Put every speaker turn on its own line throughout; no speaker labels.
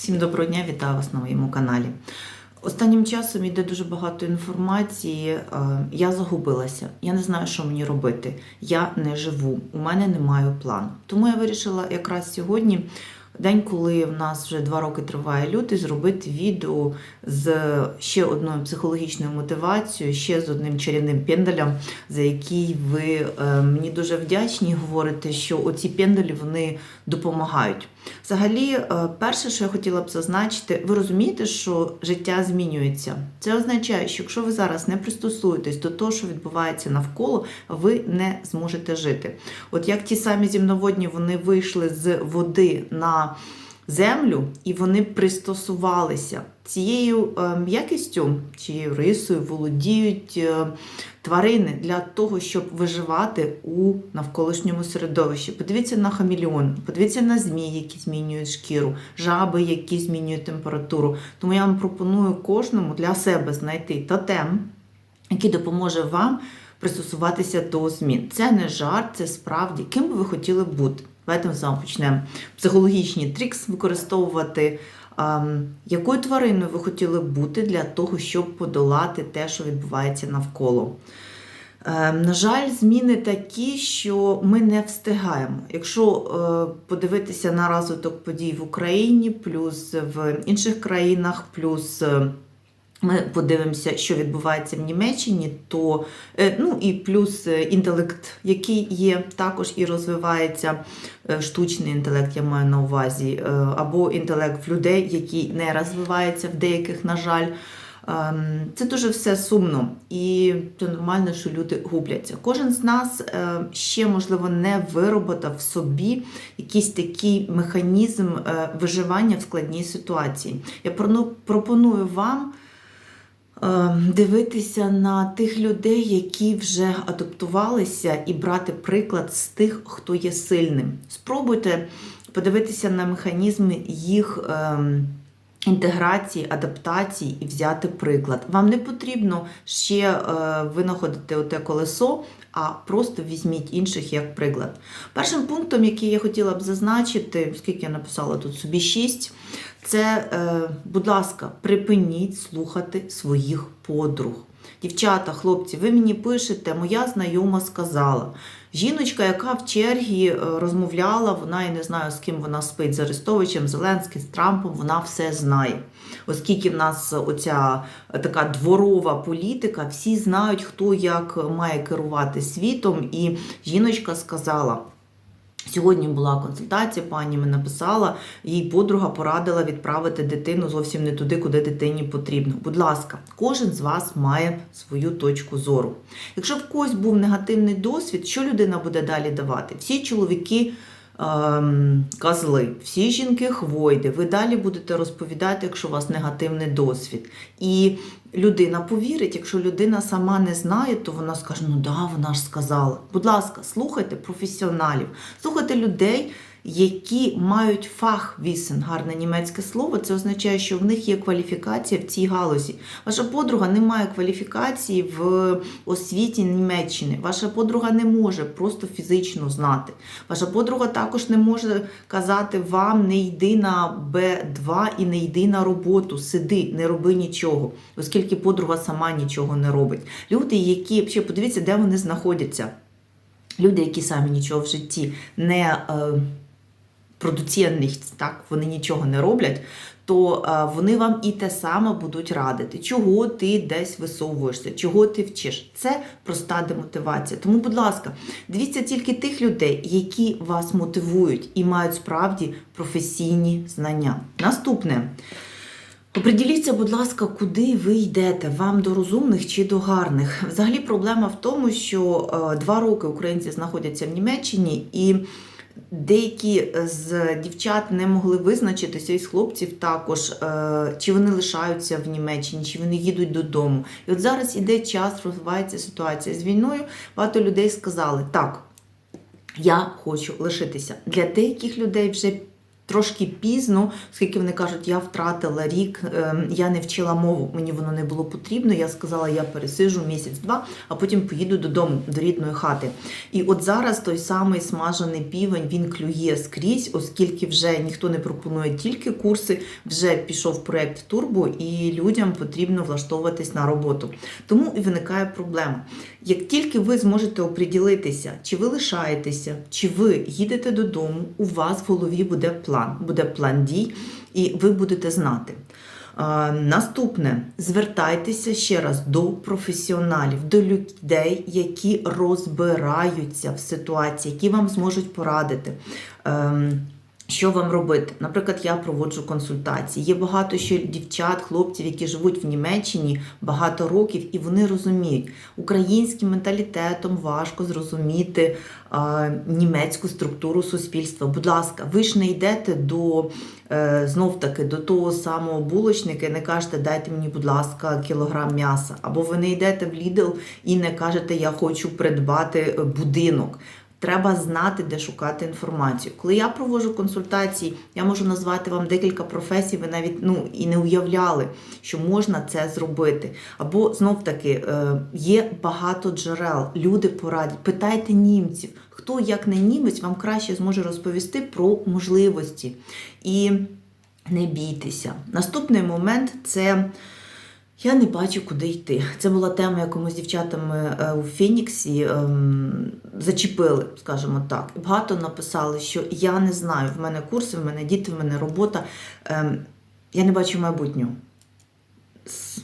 Всім доброго дня, вітаю вас на моєму каналі. Останнім часом йде дуже багато інформації. е, Я загубилася, я не знаю, що мені робити. Я не живу, у мене немає плану. Тому я вирішила якраз сьогодні, день, коли в нас вже два роки триває лютий, зробити відео з ще одною психологічною мотивацією, ще з одним чарівним пендалем, за який ви е, мені дуже вдячні. Говорите, що оці пендалі вони допомагають. Взагалі, е, перше, що я хотіла б зазначити, ви розумієте, що життя змінюється. Це означає, що якщо ви зараз не пристосуєтесь до того, що відбувається навколо, ви не зможете жити. От як ті самі земноводні вони вийшли з води на землю, і вони пристосувалися цією м'якістю, цією рисою володіють е, тварини для того, щоб виживати у навколишньому середовищі. Подивіться на хаміліон, подивіться на змії, які змінюють шкіру, жаби, які змінюють температуру. Тому я вам пропоную кожному для себе знайти тотем, який допоможе вам пристосуватися до змін. Це не жарт, це справді ким би ви хотіли бути. Давайте з вами почнемо психологічні трікс використовувати. Якою твариною ви хотіли бути для того, щоб подолати те, що відбувається навколо? Ем, на жаль, зміни такі, що ми не встигаємо. Якщо е, подивитися на розвиток подій в Україні, плюс в інших країнах, плюс е, ми подивимося, що відбувається в Німеччині, то е, ну і плюс е, інтелект, який є, також і розвивається е, штучний інтелект, я маю на увазі, або інтелект в людей, який не розвивається в деяких, на жаль. Ем, Це дуже все сумно, і це нормально, що люди губляться. Кожен з нас ще, можливо, не вироботав в собі якийсь такий механізм виживання в складній ситуації. Я пропоную вам дивитися на тих людей, які вже адаптувалися, і брати приклад з тих, хто є сильним. Спробуйте подивитися на механізми їх. ем, Інтеграції, адаптації і взяти приклад. Вам не потрібно ще е, винаходити оте колесо, а просто візьміть інших як приклад. Першим пунктом, який я хотіла б зазначити, оскільки я написала тут собі шість, це, е, будь ласка, припиніть слухати своїх подруг. Дівчата, хлопці, ви мені пишете, моя знайома сказала. Жіночка, яка в чергі е, розмовляла, вона я не знаю, з ким вона спить, з Арестовичем, Зеленським, з Трампом, вона все знає. Оскільки в нас оця е, така дворова політика, всі знають, хто як має керувати світом. І жіночка сказала. Сьогодні була консультація, пані мені написала, їй подруга порадила відправити дитину зовсім не туди, куди дитині потрібно. Будь ласка, кожен з вас має свою точку зору. Якщо в когось був негативний досвід, що людина буде далі давати? Всі чоловіки козли, всі жінки хвойди. Ви далі будете розповідати, якщо у вас негативний досвід. І людина повірить, якщо людина сама не знає, то вона скаже: ну да, вона ж сказала. Будь ласка, слухайте професіоналів, слухайте людей. Які мають фах вісен, гарне німецьке слово, це означає, що в них є кваліфікація в цій галузі. Ваша подруга не має кваліфікації в освіті Німеччини. Ваша подруга не може просто фізично знати. Ваша подруга також не може казати вам не йди на Б2 і не йди на роботу, сиди, не роби нічого, оскільки подруга сама нічого не робить. Люди, які ще подивіться, де вони знаходяться. Люди, які самі нічого в житті не е, продуційних, так, вони нічого не роблять, то е, вони вам і те саме будуть радити, чого ти десь висовуєшся, чого ти вчиш. Це проста демотивація. Тому, будь ласка, дивіться тільки тих людей, які вас мотивують і мають справді професійні знання. Наступне. Оприділіться, будь ласка, куди ви йдете, вам до розумних чи до гарних. Взагалі проблема в тому, що е, два роки українці знаходяться в Німеччині, і деякі з дівчат не могли визначитися, і з хлопців також, е, чи вони лишаються в Німеччині, чи вони їдуть додому. І от зараз іде час, розвивається ситуація з війною. Багато людей сказали, так, я хочу лишитися. Для деяких людей вже трошки пізно, оскільки вони кажуть, я втратила рік, ем, я не вчила мову, мені воно не було потрібно. Я сказала, я пересижу місяць-два, а потім поїду додому, до рідної хати. І от зараз той самий смажений півень він клює скрізь, оскільки вже ніхто не пропонує тільки курси, вже пішов проект Турбо, і людям потрібно влаштовуватись на роботу. Тому і виникає проблема. Як тільки ви зможете оприділитися, чи ви лишаєтеся, чи ви їдете додому, у вас в голові буде план, буде план дій, і ви будете знати. Наступне, звертайтеся ще раз до професіоналів, до людей, які розбираються в ситуації, які вам зможуть порадити. Що вам робити? Наприклад, я проводжу консультації. Є багато ще дівчат, хлопців, які живуть в Німеччині багато років, і вони розуміють, українським менталітетом важко зрозуміти а, німецьку структуру суспільства. Будь ласка, ви ж не йдете до е, знов таки до того самого булочника і не кажете, дайте мені, будь ласка, кілограм м'яса. Або ви не йдете в Lidl і не кажете, я хочу придбати е, будинок. Треба знати, де шукати інформацію. Коли я проводжу консультації, я можу назвати вам декілька професій, ви навіть ну і не уявляли, що можна це зробити. Або знов таки е, є багато джерел, люди порадять. Питайте німців, хто як не німець, вам краще зможе розповісти про можливості. І не бійтеся. Наступний момент це. Я не бачу, куди йти. Це була тема, яку ми з дівчатами е, у Фініксі ем, зачепили, скажімо так. Багато написали, що я не знаю, в мене курси, в мене діти, в мене робота. Ем, я не бачу майбутнього.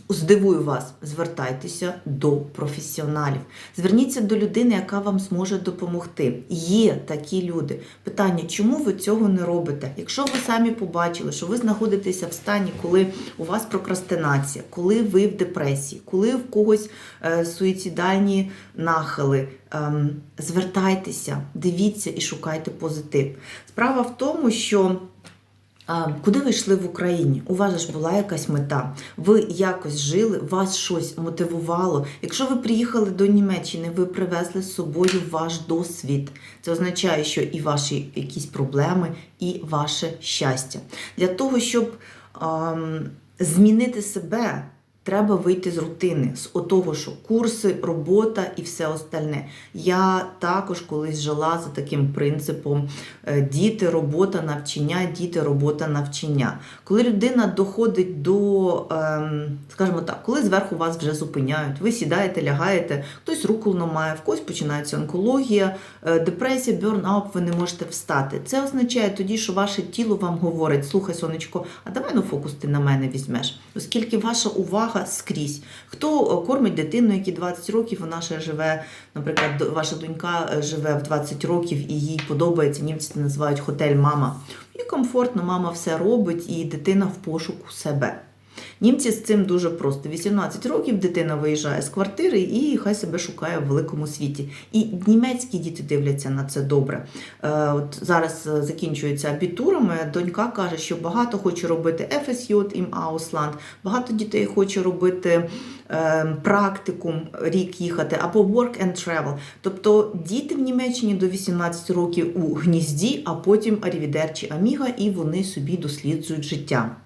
Здивую вас, звертайтеся до професіоналів. Зверніться до людини, яка вам зможе допомогти. Є такі люди. Питання, чому ви цього не робите? Якщо ви самі побачили, що ви знаходитеся в стані, коли у вас прокрастинація, коли ви в депресії, коли в когось е, суїцидальні нахили, ем, звертайтеся, дивіться і шукайте позитив. Справа в тому, що. Куди ви йшли в Україні? У вас ж була якась мета. Ви якось жили, вас щось мотивувало. Якщо ви приїхали до Німеччини, ви привезли з собою ваш досвід. Це означає, що і ваші якісь проблеми, і ваше щастя. Для того, щоб ам, змінити себе, треба вийти з рутини, з отого, що курси, робота і все остальне. Я також колись жила за таким принципом: е, діти, робота, навчання, діти, робота, навчання. Коли людина доходить до, ем, скажімо так, коли зверху вас вже зупиняють, ви сідаєте, лягаєте, хтось руку ламає, в когось починається онкологія, е, депресія, бьорнаут, ви не можете встати. Це означає тоді, що ваше тіло вам говорить: слухай, сонечко, а давай ну фокус ти на мене візьмеш, оскільки ваша увага скрізь. Хто е, кормить дитину, які 20 років, вона ще живе, наприклад, ваша донька е, живе в 20 років і їй подобається, німці це називають хотель мама. І комфортно мама все робить, і дитина в пошуку себе. Німці з цим дуже просто. 18 років дитина виїжджає з квартири і хай себе шукає в великому світі. І німецькі діти дивляться на це добре. Е, От зараз е, закінчується абітура. Моя донька каже, що багато хоче робити FSJ ім Ausland, багато дітей хоче робити е, практикум, рік їхати, або work and travel. Тобто діти в Німеччині до 18 років у гнізді, а потім арівідерчі аміга, і вони собі досліджують життя.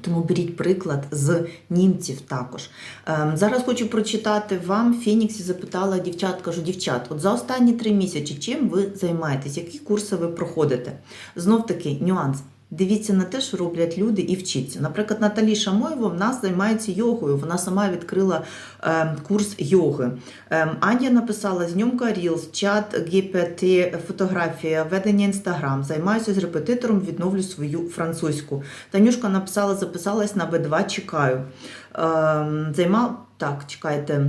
Тому беріть приклад з німців також. Ем, зараз хочу прочитати вам. Фініксі запитала дівчат, кажу, дівчат, от за останні три місяці чим ви займаєтесь, які курси ви проходите? Знов таки нюанс. Дивіться на те, що роблять люди, і вчіться. Наприклад, Наталі Шамоєва в нас займається йогою. Вона сама відкрила ем, курс йоги. Ем, Аня написала знімка Reels, чат GPT, фотографія, ведення інстаграм. Займаюся з репетитором, відновлю свою французьку. Танюшка написала, записалась на B2, чекаю. Ем, займав так, чекайте.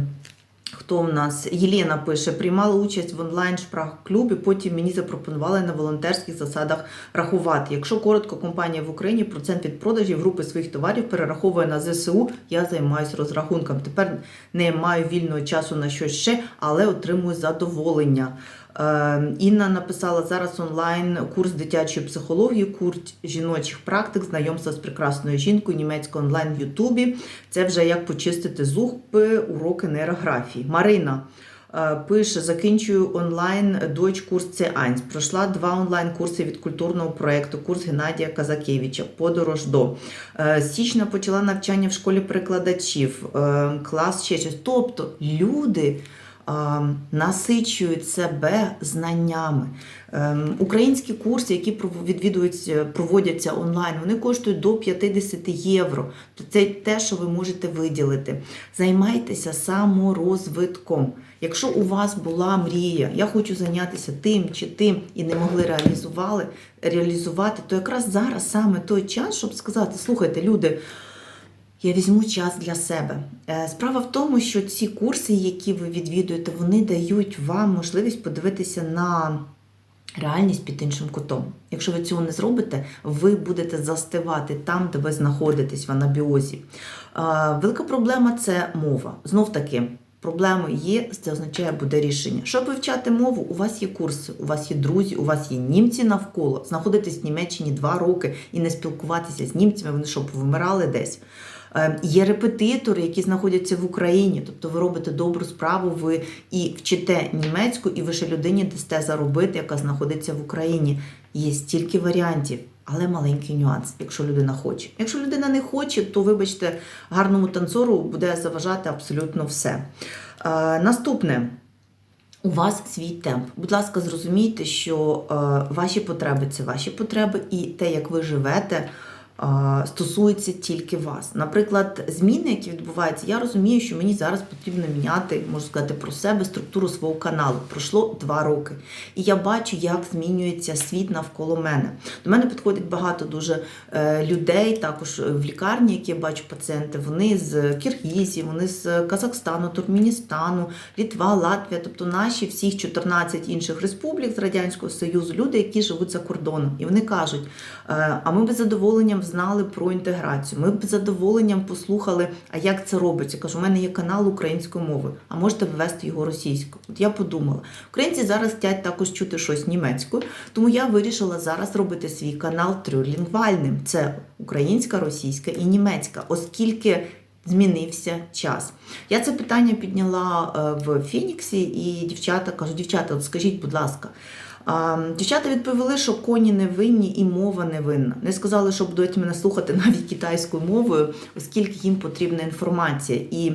Хто в нас? Єлена пише, приймала участь в онлайн шпрах-клубі, потім мені запропонували на волонтерських засадах рахувати. Якщо коротко, компанія в Україні процент від продажів групи своїх товарів перераховує на ЗСУ, я займаюся розрахунком. Тепер не маю вільного часу на щось ще, але отримую задоволення. Е, Інна написала зараз онлайн курс дитячої психології, курс жіночих практик, знайомства з прекрасною жінкою, німецько онлайн в Ютубі. Це вже як почистити зуби, уроки нейрографії. Марина. Е, Пише, закінчую онлайн дочь курс C1. Пройшла два онлайн-курси від культурного проєкту, курс Геннадія Казакевича, подорож до. Е, січня почала навчання в школі перекладачів, е, клас ще щось. Тобто люди насичують себе знаннями. Ем, Українські курси, які проводяться онлайн, вони коштують до 50 євро. Це те, що ви можете виділити. Займайтеся саморозвитком. Якщо у вас була мрія, я хочу зайнятися тим чи тим і не могли реалізували, реалізувати, то якраз зараз саме той час, щоб сказати: слухайте, люди. Я візьму час для себе. Е, Справа в тому, що ці курси, які ви відвідуєте, вони дають вам можливість подивитися на реальність під іншим кутом. Якщо ви цього не зробите, ви будете застивати там, де ви знаходитесь в анабіозі. Е, Велика проблема це мова. Знов таки. Проблеми є, це означає буде рішення. Щоб вивчати мову, у вас є курси, у вас є друзі, у вас є німці навколо. Знаходитись в Німеччині два роки і не спілкуватися з німцями, вони що, повмирали десь. Е, Є репетитори, які знаходяться в Україні, тобто ви робите добру справу, ви і вчите німецьку, і ви ще людині дасте заробити, яка знаходиться в Україні. Є стільки варіантів, але маленький нюанс, якщо людина хоче. Якщо людина не хоче, то вибачте, гарному танцору буде заважати абсолютно все. Е, Наступне. У вас свій темп. Будь ласка, зрозумійте, що е, ваші потреби це ваші потреби, і те, як ви живете, стосується тільки вас. Наприклад, зміни, які відбуваються, я розумію, що мені зараз потрібно міняти, можу сказати, про себе структуру свого каналу. Пройшло два роки. І я бачу, як змінюється світ навколо мене. До мене підходить багато дуже е, людей, також в лікарні, які я бачу пацієнти. Вони з Киргізії, вони з Казахстану, Туркменістану, Літва, Латвія, тобто наші всіх 14 інших республік з Радянського Союзу, люди, які живуть за кордоном. І вони кажуть: е, а ми б з задоволенням знали про інтеграцію. Ми б з задоволенням послухали, а як це робиться. Кажу, у мене є канал української мови, а можете ввести його російською. От я подумала, українці зараз хочуть також чути щось німецькою, тому я вирішила зараз робити свій канал трилінгвальним. Це українська, російська і німецька, оскільки. Змінився час. Я це питання підняла е, в Фініксі, і дівчата кажуть, дівчата, от скажіть, будь ласка, Дівчата відповіли, що коні не винні і мова не винна. Не сказали, що будуть мене слухати навіть китайською мовою, оскільки їм потрібна інформація. І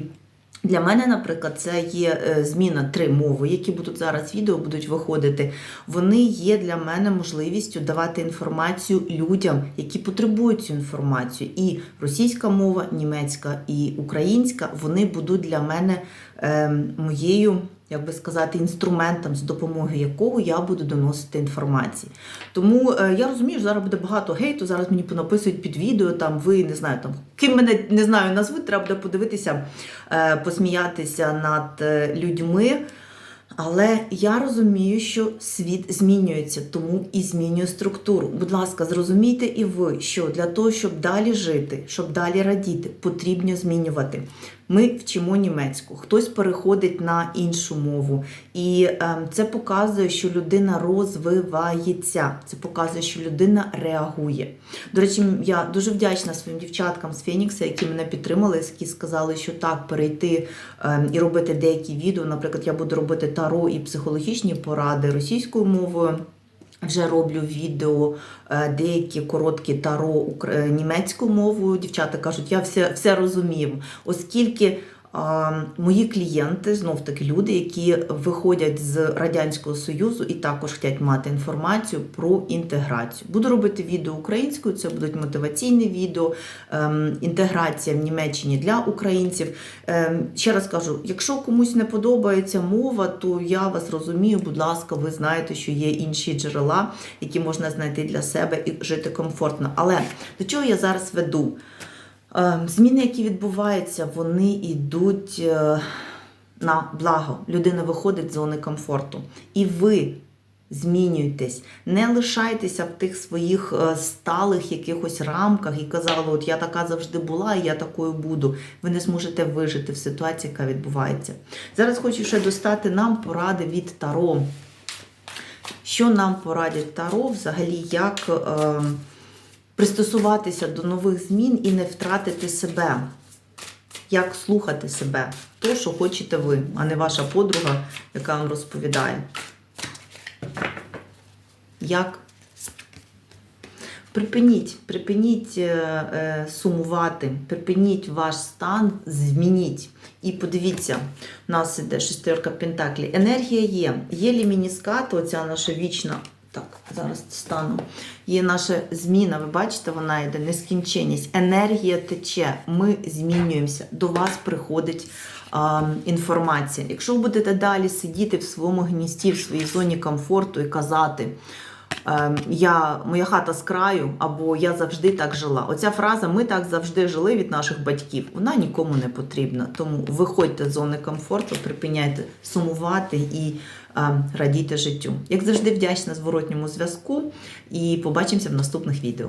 для мене, наприклад, це є е, зміна три мови, які будуть зараз відео будуть виходити. Вони є для мене можливістю давати інформацію людям, які потребують цю інформацію. І російська мова, німецька і українська вони будуть для мене е, моєю як би сказати, інструментом, з допомогою якого я буду доносити інформацію. Тому е, я розумію, що зараз буде багато гейту, зараз мені понаписують під відео, там ви не знаю, там ким мене не знаю, назвуть, треба буде подивитися, е, посміятися над е, людьми. Але я розумію, що світ змінюється, тому і змінює структуру. Будь ласка, зрозумійте і ви, що для того, щоб далі жити, щоб далі радіти, потрібно змінювати. Ми вчимо німецьку, хтось переходить на іншу мову, і е, це показує, що людина розвивається. Це показує, що людина реагує. До речі, я дуже вдячна своїм дівчаткам з Фенікса, які мене підтримали, які сказали, що так перейти е, і робити деякі відео. Наприклад, я буду робити таро і психологічні поради російською мовою. Вже роблю відео, е, деякі короткі таро укра- німецькою мовою. Дівчата кажуть, я все, все розумію, оскільки мої клієнти, знов таки люди, які виходять з Радянського Союзу і також хочуть мати інформацію про інтеграцію. Буду робити відео українською, це будуть мотиваційні відео, ем, інтеграція в Німеччині для українців. Ем, ще раз кажу, якщо комусь не подобається мова, то я вас розумію, будь ласка, ви знаєте, що є інші джерела, які можна знайти для себе і жити комфортно. Але до чого я зараз веду? Е, Зміни, які відбуваються, вони йдуть е, на благо. Людина виходить з зони комфорту. І ви змінюйтесь, не лишайтеся в тих своїх е, сталих якихось рамках і казали, от я така завжди була, і я такою буду. Ви не зможете вижити в ситуації, яка відбувається. Зараз хочу ще достати нам поради від Таро. Що нам порадять Таро, взагалі, як. Е, пристосуватися до нових змін і не втратити себе. як слухати себе, то, що хочете ви, а не ваша подруга, яка вам розповідає. Як Припиніть, припиніть е, е, сумувати, припиніть ваш стан, змініть. І подивіться, у нас іде шестерка пентаклі. Енергія є. Є лімініската, оця наша вічна. Так, зараз стану. Є наша зміна, ви бачите, вона йде, нескінченність. Енергія тече, ми змінюємося. До вас приходить а, інформація. Якщо ви будете далі сидіти в своєму гністі, в своїй зоні комфорту і казати. Ем, я, моя хата з краю, або я завжди так жила. Оця фраза Ми так завжди жили від наших батьків. Вона нікому не потрібна. Тому виходьте з зони комфорту, припиняйте сумувати і ем, радійте життю. Як завжди, вдячна зворотньому зв'язку. І побачимося в наступних відео.